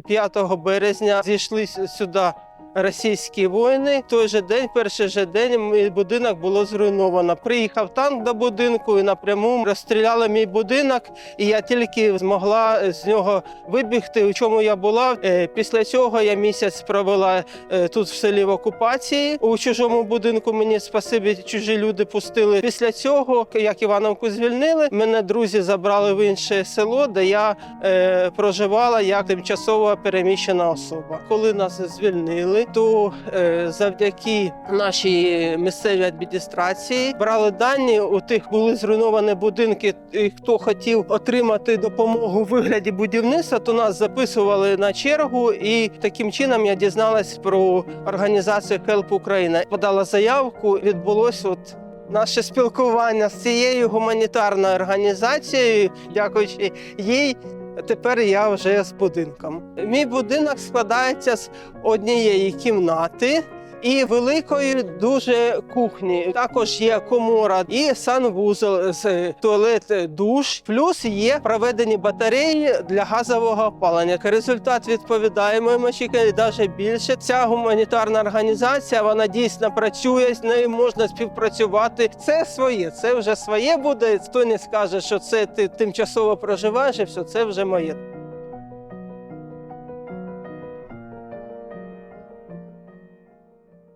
5 березня зійшлися сюди російські воїни. Той же день, перший же день, мій будинок було зруйновано. Приїхав танк до будинку і напряму розстріляли мій будинок, і я тільки змогла з нього вибігти. У чому я була. Е, Після цього я місяць провела е, тут в селі в окупації. У чужому будинку мені спасибі, чужі люди пустили. Після цього, як Івановку звільнили, мене друзі забрали в інше село, де я е, проживала як тимчасово переміщена особа. Коли нас звільнили, то е, завдяки нашій місцевій адміністрації брали дані. У тих були зруйновані будинки. І хто хотів отримати допомогу у вигляді будівництва, то нас записували на чергу, і таким чином я дізналась про організацію Help Україна. Подала заявку. Відбулось от наше спілкування з цією гуманітарною організацією, дякуючи їй. Тепер я вже з будинком. Мій будинок складається з однієї кімнати і великої дуже кухні. Також є комора і санвузол з туалет, душ. Плюс є проведені батареї для газового опалення. Результат відповідає моїм очікуванням, навіть більше. Ця гуманітарна організація вона дійсно працює, з нею можна співпрацювати. Це своє, це вже своє буде. Хто не скаже, що це ти тимчасово проживаєш, і все це вже моє.